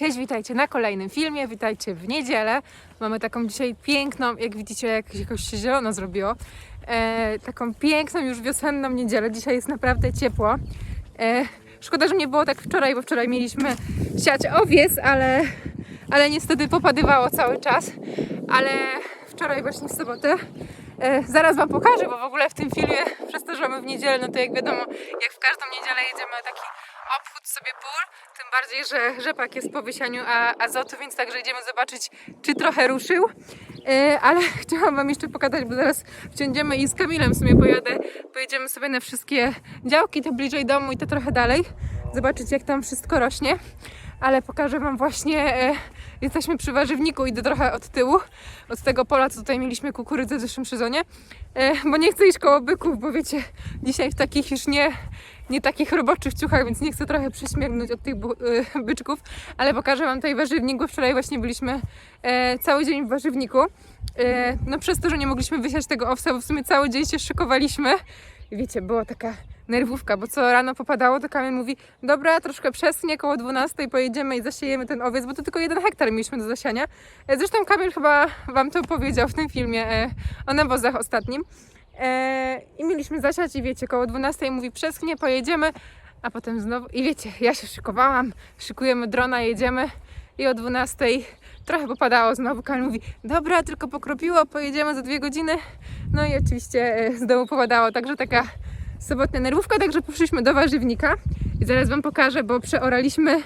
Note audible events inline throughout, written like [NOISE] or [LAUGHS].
Cześć, witajcie na kolejnym filmie, witajcie w niedzielę. Mamy taką dzisiaj piękną, jak widzicie, jak jakoś się zielono zrobiło, e, taką piękną już wiosenną niedzielę. Dzisiaj jest naprawdę ciepło. E, szkoda, że nie było tak wczoraj, bo wczoraj mieliśmy siać owiec, ale, ale niestety popadywało cały czas. Ale wczoraj właśnie w sobotę E, zaraz Wam pokażę, bo w ogóle w tym filmie, przez to, że mamy w niedzielę, no to jak wiadomo, jak w każdą niedzielę jedziemy taki obchód sobie pól, tym bardziej, że rzepak jest po wysianiu azotu, więc także idziemy zobaczyć, czy trochę ruszył. E, ale [LAUGHS] chciałam Wam jeszcze pokazać, bo zaraz wsiądziemy i z Kamilem w sumie pojadę, pojedziemy sobie na wszystkie działki, to bliżej domu i to trochę dalej, zobaczyć jak tam wszystko rośnie. Ale pokażę Wam właśnie, e, jesteśmy przy warzywniku, idę trochę od tyłu, od tego pola, co tutaj mieliśmy kukurydzę w zeszłym sezonie, e, bo nie chcę iść koło byków, bo wiecie, dzisiaj w takich już nie, nie takich roboczych ciuchach, więc nie chcę trochę prześmiernąć od tych e, byczków, ale pokażę Wam tutaj warzywnik, bo wczoraj właśnie byliśmy e, cały dzień w warzywniku. No przez to, że nie mogliśmy wysiać tego owsa, bo w sumie cały dzień się szykowaliśmy. Wiecie, była taka nerwówka, bo co rano popadało, to Kamil mówi, dobra, troszkę przeschnie, koło 12 pojedziemy i zasiejemy ten owiec, bo to tylko jeden hektar mieliśmy do zasiania. E, Zresztą Kamil chyba Wam to powiedział w tym filmie e, o nawozach ostatnim. E, I mieliśmy zasiać i wiecie, koło 12 mówi, przeschnie, pojedziemy, a potem znowu, i wiecie, ja się szykowałam, szykujemy drona, jedziemy i o 12 trochę popadało znowu. Kamil mówi, dobra, tylko pokropiło, pojedziemy za dwie godziny. No i oczywiście z domu popadało, także taka sobotnia nerwówka, także poszliśmy do warzywnika i zaraz Wam pokażę, bo przeoraliśmy,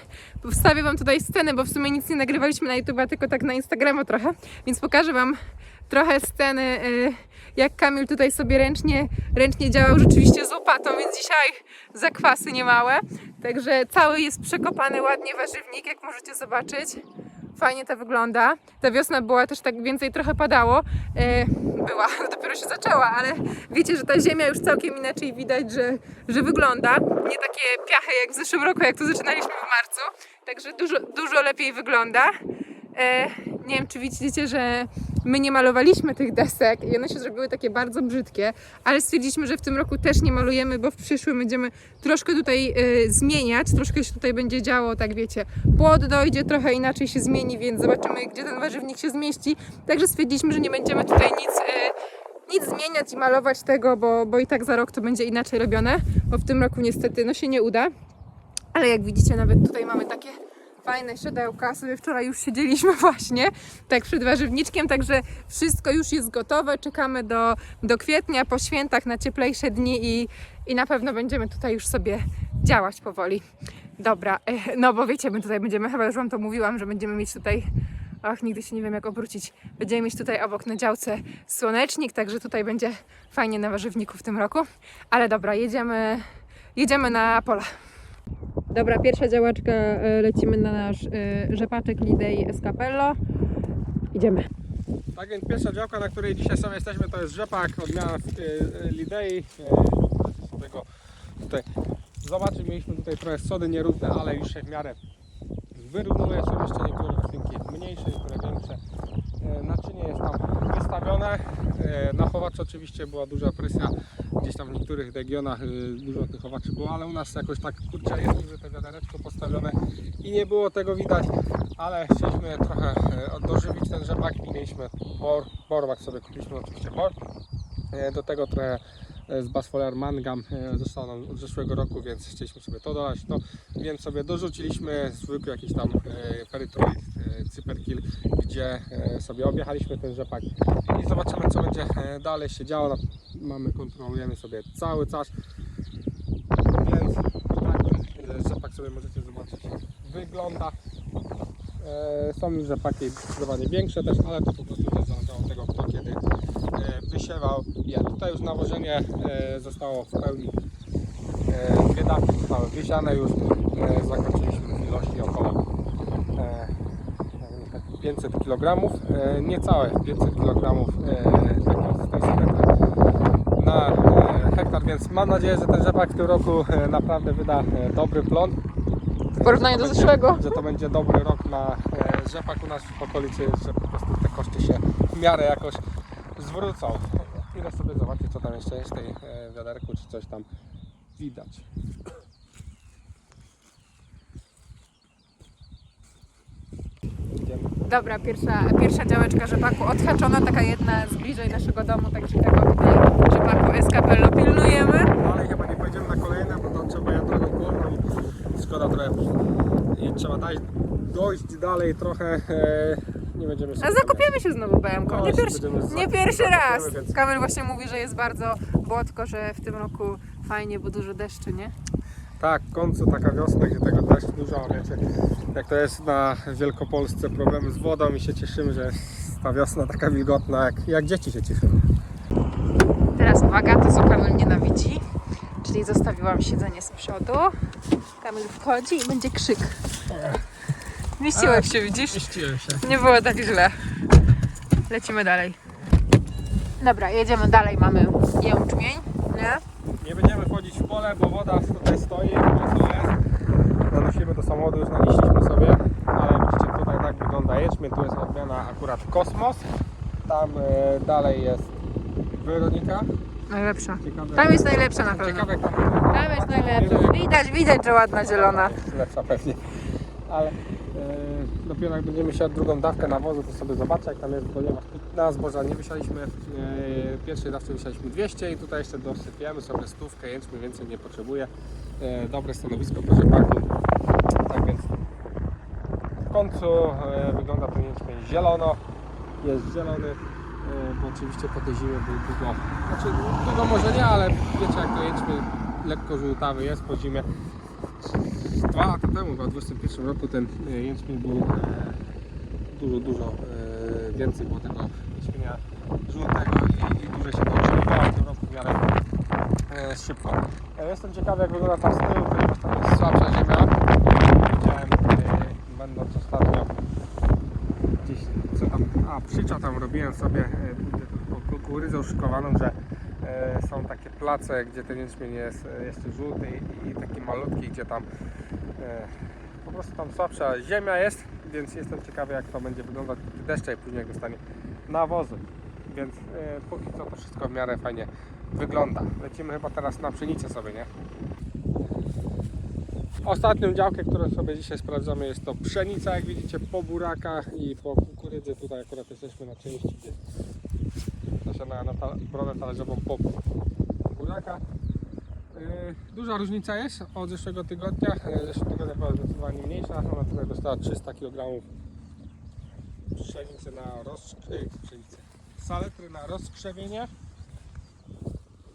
wstawię Wam tutaj scenę, bo w sumie nic nie nagrywaliśmy na YouTube, tylko tak na Instagramu trochę, więc pokażę Wam trochę sceny, y, jak Kamil tutaj sobie ręcznie, ręcznie działał rzeczywiście z łopatą, więc dzisiaj zakwasy niemałe, także cały jest przekopany ładnie warzywnik, jak możecie zobaczyć. Fajnie to wygląda. Ta wiosna była też tak więcej trochę padało. Była, [LAUGHS] dopiero się zaczęła, ale wiecie, że ta ziemia już całkiem inaczej widać, że, że wygląda. Nie takie piachy jak w zeszłym roku, jak tu zaczynaliśmy w marcu. Także dużo, dużo lepiej wygląda. E, nie wiem, czy widzicie, że my nie malowaliśmy tych desek i one się zrobiły takie bardzo brzydkie, ale stwierdziliśmy, że w tym roku też nie malujemy, bo w przyszłym będziemy troszkę tutaj e, zmieniać, troszkę się tutaj będzie działo, tak wiecie, płot dojdzie, trochę inaczej się zmieni, więc zobaczymy, gdzie ten warzywnik się zmieści. Także stwierdziliśmy, że nie będziemy tutaj nic, e, nic zmieniać i malować tego, bo, bo i tak za rok to będzie inaczej robione, bo w tym roku niestety no się nie uda. Ale jak widzicie, nawet tutaj mamy takie fajne siodełka. Sobie wczoraj już siedzieliśmy [LAUGHS] właśnie, tak przed warzywniczkiem, także wszystko już jest gotowe. Czekamy do, do kwietnia, po świętach na cieplejsze dni i, i na pewno będziemy tutaj już sobie działać powoli. Dobra, e, no bo wiecie, my tutaj będziemy, chyba już Wam to mówiłam, że będziemy mieć tutaj Ach, nigdy się nie wiem jak obrócić. Będziemy mieć tutaj obok na działce słonecznik, także tutaj będzie fajnie na warzywniku w tym roku. Ale dobra, jedziemy, jedziemy na pola. Dobra, pierwsza działaczka, e, lecimy na nasz e, rzepaczek Lidei Escapello. Idziemy. Tak więc pierwsza działka, na której dzisiaj sobie jesteśmy, to jest rzepak, odmiana y, Lidei. Z tego tutaj zobaczyć, mieliśmy tutaj trochę sody nierówne, ale już się w miarę wyrównuje. Są jeszcze niektóre roślinki mniejsze, niektóre większe. Naczynie jest tam wystawione. Na chowacze oczywiście była duża presja. Gdzieś tam w niektórych regionach dużo tych chowaczy było, ale u nas jakoś tak kurczę jest, że wiadereczko postawione i nie było tego widać, ale chcieliśmy trochę e, dożywić ten rzepak i mieliśmy bor, borwak sobie kupiliśmy oczywiście bor. E, Do tego trochę e, z Basfolar Mangam zostało nam od zeszłego roku, więc chcieliśmy sobie to dodać. No, więc sobie dorzuciliśmy zwykły jakiś tam ferytroid, e, cyperkil, gdzie sobie objechaliśmy ten rzepak i zobaczymy co będzie dalej się działo. No, Mamy, kontrolujemy sobie cały czas. Więc tak e, rzepak sobie możecie zobaczyć wygląda. E, Są już rzepaki zdecydowanie większe też, ale to po prostu też zależało od tego, kto kiedy e, wysiewał je. Tutaj już nawożenie e, zostało w pełni. Dwie dawki zostały wysiane już. Zakończyliśmy w ilości około e, 500 kg. Niecałe 500 kg na hektar, więc mam nadzieję, że ten rzepak w tym roku naprawdę wyda dobry plon. W porównaniu do zeszłego. Że to będzie dobry rok na e, rzepak u nas w okolicy, że po prostu te koszty się w miarę jakoś zwrócą. Idę sobie zobaczyć co tam jeszcze jest w tej e, wiaderku, czy coś tam widać. Dobra, pierwsza, pierwsza działeczka rzepaku odhaczona, taka jedna z bliżej naszego domu, także tego tutaj rzepaku Escapello pilnujemy. Ale chyba nie pojedziemy na kolejne, bo tam trzeba je trochę wolno i szkoda trochę. I trzeba dać, dojść dalej trochę. E, nie będziemy A zakupiemy się znowu BM-ką. No, Nie pierwszy, nie pierwszy raz. więc- Kamil właśnie mówi, że jest bardzo błotko, że w tym roku fajnie, bo dużo deszczu, nie? Tak, w końcu taka wiosna, gdzie tego deszczu dużo, wiecie, jak to jest na Wielkopolsce problemy z wodą i się cieszymy, że jest ta wiosna taka wilgotna, jak, jak dzieci się cieszymy. Teraz uwaga, to co Kamil nienawidzi, czyli zostawiłam siedzenie z przodu. Kamil wchodzi i będzie krzyk. Mieściłeś się, widzisz? Mieściłem się. Nie było tak źle. Lecimy dalej. Dobra, jedziemy dalej, mamy jęczmień, nie? Nie będziemy wchodzić w pole, bo woda tutaj stoi, mocno jest. Nanosimy do samochodu, już nanieśliśmy sobie, ale widzicie tutaj tak wygląda jęczmień, tu jest odmiana akurat Kosmos. Tam e, dalej jest Weronika. Najlepsza. Ciekawe, Tam jest najlepsza na pewno. Ciekawe jak tam Tam jest najlepsza. Widać, widać, że ładna zielona. Jest lepsza pewnie. Ale dopiero jak będziemy siać drugą dawkę nawozu, to sobie zobaczę jak tam jest, ponieważ na zboża nie wysialiśmy, e, pierwszej dawce wysialiśmy 200 i tutaj jeszcze dosypiemy sobie stówkę, jęczmień więcej nie potrzebuje. E, dobre stanowisko po rzepaku. Tak więc w końcu e, wygląda ten jęczmień zielono, jest zielony. e, Bo oczywiście po tej zimie był długo, znaczy długo może nie, ale wiecie jak to jęczmień lekko żółtawy jest po zimie dwa lata temu, w 2021 roku ten e, jęczmień był e, dużo, dużo e, więcej było tego jęczmienia żółtego i, i dłużej się to utrzymywało, w tym roku w miarę szybko. Jestem ciekawy jak wygląda tam z tyłu, ponieważ tam jest słabsza ziemia. Widziałem będąc ostatnio gdzieś, co tam, a przycza tam robiłem sobie kukurydzę uszykowaną, że są takie place, gdzie ten jęczmień jest e, jeszcze żółty i, taki malutki, gdzie tam e, po prostu tam słabsza ziemia jest, więc jestem ciekawy jak to będzie wyglądać gdy deszcze i później jak dostanie nawozy. Więc e, póki co to wszystko w miarę fajnie wygląda. Lecimy chyba teraz na pszenicę sobie, nie? Ostatnią działkę, którą sobie dzisiaj sprawdzamy jest to pszenica, jak widzicie po burakach i po kukurydzy. Tutaj akurat jesteśmy na części, gdzie nasiona na ta, brodę talerzową po burakach. Yy, Duża różnica jest od zeszłego tygodnia. Yy, Zeszłego tygodnia była zdecydowanie mniejsza. Ona tutaj dostała 300 kg pszenicy na rozkrzewienie. Saletry na rozkrzewienie.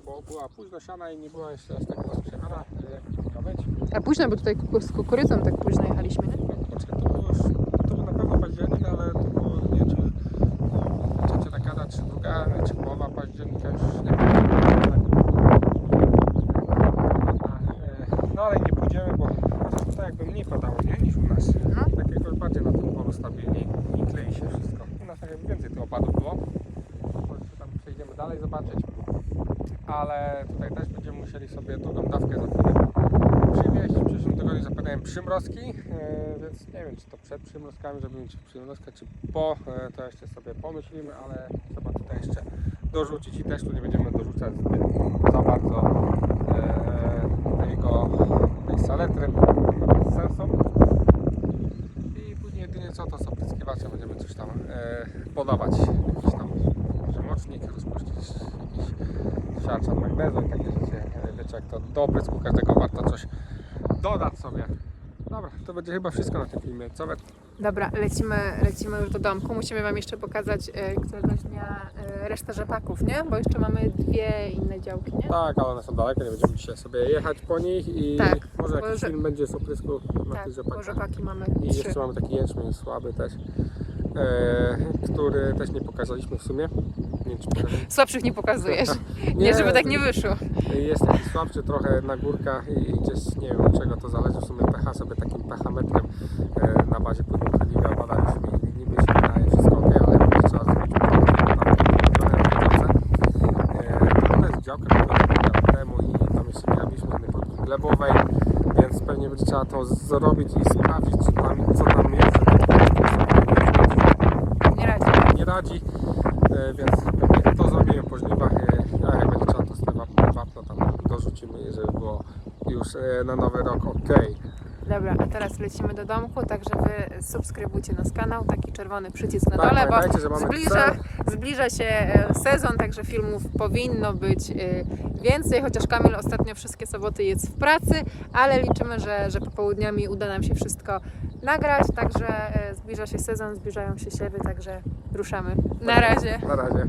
Bo była późno siana i nie była jeszcze aż tak rozkrzewiona, jak powinna być. A późno, bo tutaj z kukurydzą tak późno jechaliśmy, nie? Poczekaj, to było, już, to był na pewno październik, ale to było nie wiem, czy trzecia dekada, czy połowa października, już nie wiem. No ale nie pójdziemy, bo to jakby mniej padało, nie? Niż u nas. No. Tak jakoś bardziej na tym polu stabilniej i klei się wszystko. U nas jakby więcej tych opadów było. Może tam przejdziemy dalej zobaczyć. Ale tutaj też będziemy musieli sobie drugą dawkę za chwilę przywieźć. W przyszłym tygodniu zapowiadają przymrozki, e, więc nie wiem czy to przed przymrozkami, żeby mieć przymrozkę, czy po, e, to jeszcze sobie pomyślimy, ale trzeba tutaj jeszcze dorzucić i też tu nie będziemy dorzucać za bardzo e, tego, tej saletry, bez sensu. I później jedynie co to z opryskiwaczem będziemy coś tam e, podawać, jakiś tam może mocznik, rozpuścić jakiś siarczan magnezu i takie rzeczy. E, Wiecie jak to do oprysku każdego warto coś dodać sobie. Dobra, to będzie chyba wszystko na tym filmie. Co wy? Dobra, lecimy, lecimy już do domku. Musimy Wam jeszcze pokazać e, któregoś dnia e, resztę rzepaków, nie? Bo jeszcze mamy dwie inne działki, nie? Tak, ale one są daleko, nie będziemy dzisiaj sobie jechać po nich i Tak, może bo jakiś że- film będzie z oprysku na Tak, tych bo rzepakach. rzepaki mamy I trzy. jeszcze mamy taki jęczmień słaby też, e, który też nie pokazaliśmy w sumie. Nie wiem, czy pokazaliśmy. Słabszych nie pokazujesz. [LAUGHS] Nie, żeby tak nie wyszło. Jest taki słabszy trochę na górkach i gdzieś nie wiem czego to zależy. W sumie pH sobie takim pH-metrem e, na bazie płynu Heliga badaliśmy i niby się wydaje wszystko ok, ale trzeba zrobić To jest działka, która temu i tam jeszcze nie robiliśmy podki glebowej, więc pewnie będzie trzeba to zrobić i sprawdzić co tam, co tam jest. Nie radzi. Nie radzi, e, więc pewnie to zrobimy po żniwach, e, a jak będzie trzeba to z tego wapno tam dorzucimy, żeby było już e, na nowy rok ok. Dobra, a teraz lecimy do domku, także wy subskrybujcie nasz kanał, taki czerwony przycisk na Tak, dole, bo zbliża, zbliża się e, sezon, także filmów powinno być e, więcej, chociaż Kamil ostatnio wszystkie soboty jest w pracy, ale liczymy, że, że popołudniami uda nam się wszystko nagrać, także e, zbliża się sezon, zbliżają się siewy, także ruszamy. Na razie. Na razie.